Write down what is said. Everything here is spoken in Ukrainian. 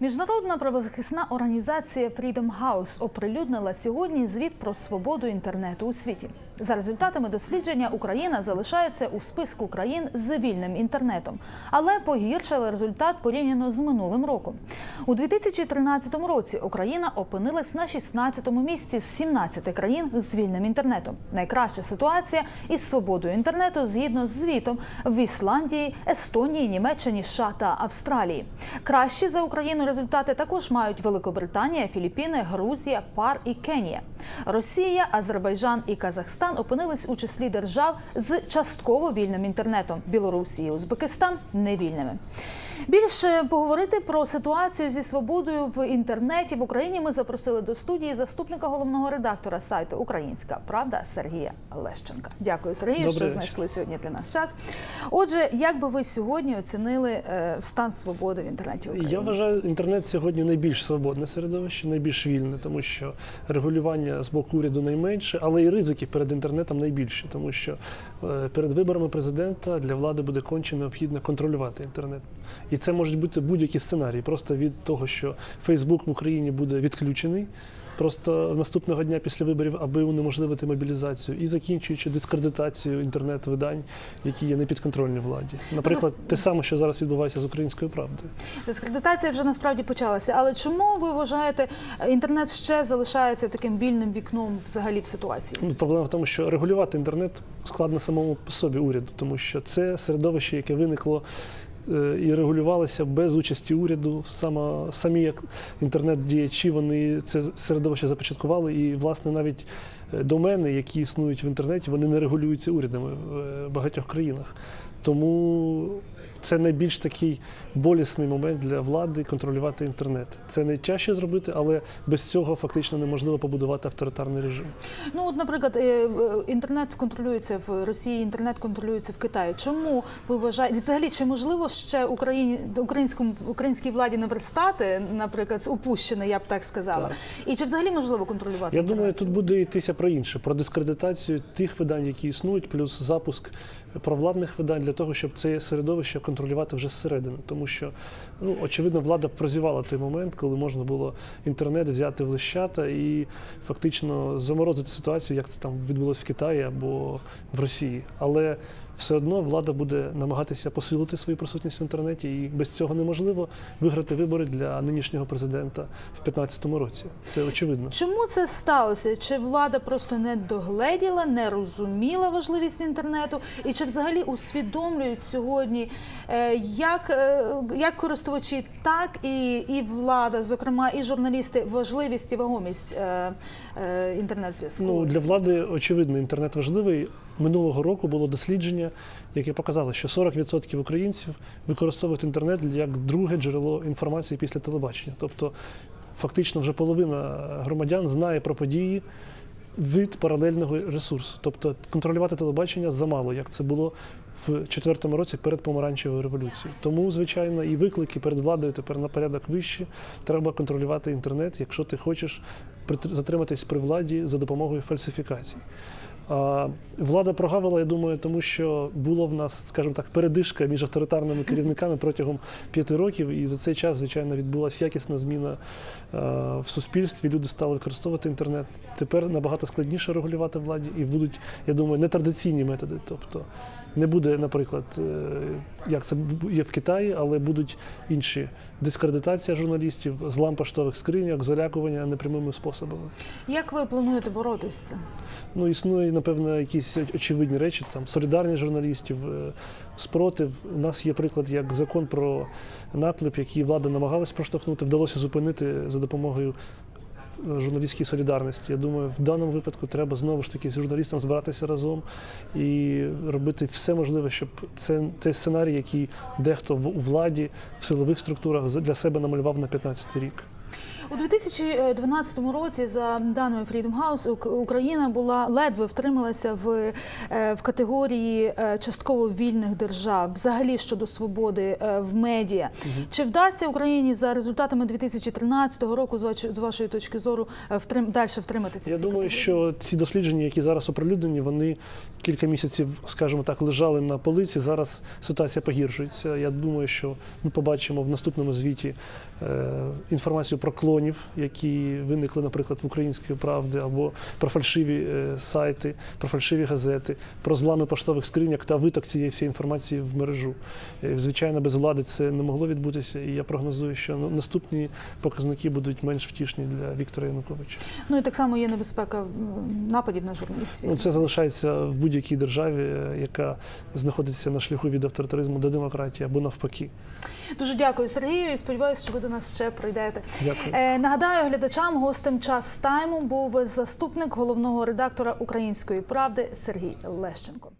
Міжнародна правозахисна організація Freedom House оприлюднила сьогодні звіт про свободу інтернету у світі. За результатами дослідження Україна залишається у списку країн з вільним інтернетом, але погіршила результат порівняно з минулим роком. У 2013 році Україна опинилась на 16-му місці з 17 країн з вільним інтернетом. Найкраща ситуація із свободою інтернету згідно з звітом в Ісландії, Естонії, Німеччині, США та Австралії. Кращі за Україну результати також мають Великобританія, Філіппіни, Грузія, ПАР і Кенія. Росія, Азербайджан і Казахстан опинились у числі держав з частково вільним інтернетом. Білорусі і Узбекистан невільними. Більше поговорити про ситуацію зі свободою в інтернеті в Україні ми запросили до студії заступника головного редактора сайту Українська Правда Сергія Лещенка. Дякую, Сергію, Добрий що вечір. знайшли сьогодні для нас час. Отже, як би ви сьогодні оцінили е, стан свободи в інтернеті в Україні? Я вважаю, інтернет сьогодні найбільш свободне середовище, найбільш вільне, тому що регулювання з боку уряду найменше, але і ризики перед інтернетом найбільші, тому що е, перед виборами президента для влади буде конче необхідно контролювати інтернет. І це можуть бути будь-які сценарії, просто від того, що Фейсбук в Україні буде відключений. Просто наступного дня після виборів, аби унеможливити мобілізацію і закінчуючи дискредитацію інтернет-видань, які є непідконтрольні владі. Наприклад, те саме, що зараз відбувається з українською правдою. Дискредитація вже насправді почалася. Але чому ви вважаєте, інтернет ще залишається таким вільним вікном взагалі в ситуації? Ну, проблема в тому, що регулювати інтернет складно самому по собі уряду, тому що це середовище, яке виникло і регулювалися без участі уряду. Саме самі як інтернет-діячі вони це середовище започаткували, і власне навіть е, домени, які існують в інтернеті, вони не регулюються урядами в е, багатьох країнах. Тому це найбільш такий болісний момент для влади контролювати інтернет. Це найтяжче зробити, але без цього фактично неможливо побудувати авторитарний режим. Ну, от, наприклад, е, е, інтернет контролюється в Росії, інтернет контролюється в Китаї. Чому ви вважаєте, взагалі, чи можливо ще Україні українському українській владі наверстати, наприклад, з упущене, я б так сказала, Так. і чи взагалі можливо контролювати? Я думаю, тут буде йтися про інше, про дискредитацію тих видань, які існують, плюс запуск провладних видань для того, щоб це середовище контролювати вже зсередини. Тому що, ну, очевидно, влада прозівала той момент, коли можна було інтернет взяти в лищата і фактично заморозити ситуацію, як це там відбулося в Китаї або в Росії. Але все одно влада буде намагатися посилити свою присутність в інтернеті, і без цього неможливо виграти вибори для нинішнього президента в 2015 році. Це очевидно. Чому це сталося? Чи влада просто не догледіла, не розуміла важливість інтернету, і чи взагалі усвідомлюють сьогодні, е, як, е, як користувачі, так і, і влада, зокрема, і журналісти, важливість і вагомість е, е, інтернет-зв'язку? Ну для влади очевидно, інтернет важливий. Минулого року було дослідження, яке показало, що 40% українців використовують інтернет як друге джерело інформації після телебачення. Тобто, фактично, вже половина громадян знає про події від паралельного ресурсу. Тобто контролювати телебачення замало, як це було в четвертому році перед помаранчевою революцією. Тому, звичайно, і виклики перед владою тепер на порядок вищі. Треба контролювати інтернет, якщо ти хочеш затриматись при владі за допомогою фальсифікацій. Влада прогавила, я думаю, тому що було в нас, скажімо так, передишка між авторитарними керівниками протягом п'яти років, і за цей час, звичайно, відбулася якісна зміна в суспільстві. Люди стали використовувати інтернет. Тепер набагато складніше регулювати владі, і будуть, я думаю, нетрадиційні методи. Тобто не буде, наприклад, е, як це є в Китаї, але будуть інші дискредитація журналістів, злам поштових скриньок, залякування непрямими способами. Як ви плануєте боротися з цим? Ну, існує, напевно, якісь очевидні речі, там солідарність журналістів, е, спротив. У нас є приклад як закон про наклеп, який влада намагалась проштовхнути, вдалося зупинити за допомогою журналістської солідарності. Я думаю, в даному випадку треба знову ж таки з журналістом збиратися разом і робити все можливе, щоб це, цей сценарій, який дехто в, у владі, в силових структурах для себе намалював на 15 рік. У 2012 році, за даними Freedom House, Україна була ледве втрималася в, е, в категорії е, частково вільних держав, взагалі щодо свободи е, в медіа. Чи вдасться Україні за результатами 2013 року, з вашої- точки зору, втрим, далі втриматися? Я думаю, категорії? що ці дослідження, які зараз оприлюднені, вони кілька місяців, скажімо так, лежали на полиці. Зараз ситуація погіршується. Я думаю, що ми побачимо в наступному звіті е, інформацію про клонів, які виникли, наприклад, в української правди, або про фальшиві е, сайти, про фальшиві газети, про злами поштових скриньок та виток цієї всієї інформації в мережу. Е, Звичайно, без влади це не могло відбутися, і я прогнозую, що ну, наступні показники будуть менш втішні для Віктора Януковича. Ну і так само є небезпека нападів на журналістів. Ну, це залишається в будь-якій державі, е, яка знаходиться на шляху від авторитаризму до демократії або навпаки. Дуже дякую, Сергію. і Сподіваюся, що ви до нас ще прийдете. Дякую. Е, нагадаю глядачам, гостем час тайму був заступник головного редактора Української правди Сергій Лещенко.